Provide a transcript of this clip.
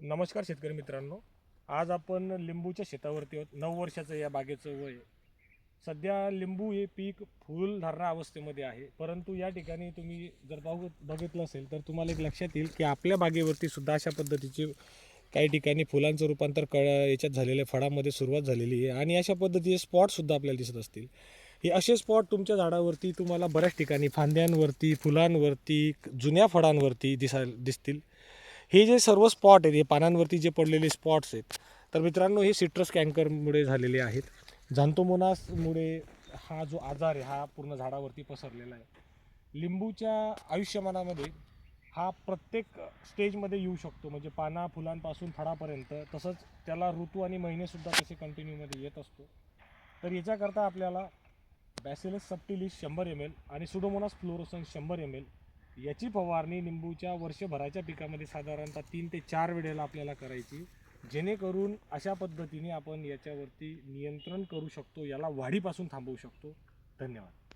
नमस्कार शेतकरी मित्रांनो. आज आपण लिंबूच्या शेतावरती आहोत. नऊ वर्षाचं या बागेचं वय सध्या लिंबू हे पीक फुल धारणा अवस्थेमध्ये आहे. परंतु या ठिकाणी तुम्ही जर पाहू बघितलं असेल तर तुम्हाला एक लक्षात येईल की आपल्या बागेवरती सुद्धा अशा पद्धतीचे काही ठिकाणी फुलांचं रूपांतर कळ याच्यात झालेलं आहे फळामध्ये सुरुवात झालेली आहे. आणि अशा पद्धतीचे स्पॉटसुद्धा आपल्याला दिसत असतील. हे असे स्पॉट तुमच्या झाडावरती तुम्हाला बऱ्याच ठिकाणी फांद्यांवरती फुलांवरती जुन्या फळांवरती दिसा दिसतील. हे जे सर्व स्पॉट आहेत हे पानांवरती जे पडलेले स्पॉट्स आहेत तर मित्रांनो हे सिट्रस कॅन्करमुळे झालेले आहेत. झांतोमोनासमुळे हा जो आजार आहे हा पूर्ण झाडावरती पसरलेला आहे. लिंबूच्या आयुष्यमानामध्ये हा प्रत्येक स्टेजमध्ये येऊ शकतो. म्हणजे पाना फुलांपासून फळापर्यंत तसंच त्याला ऋतू आणि महिनेसुद्धा तसे कंटिन्यूमध्ये येत असतो. तर याच्याकरता आपल्याला बॅसिलस सबटिलिस शंभर एम एल आणि सुडोमोनास फ्लोरोसन शंभर एम एल याची फवारणी लिंबूच्या वर्षभराच्या पिकामध्ये साधारणतः तीन ते चार वेळेला आपल्याला करायची. जेणेकरून अशा पद्धतीने आपण याच्यावरती नियंत्रण करू शकतो याला वाढीपासून थांबवू शकतो. धन्यवाद.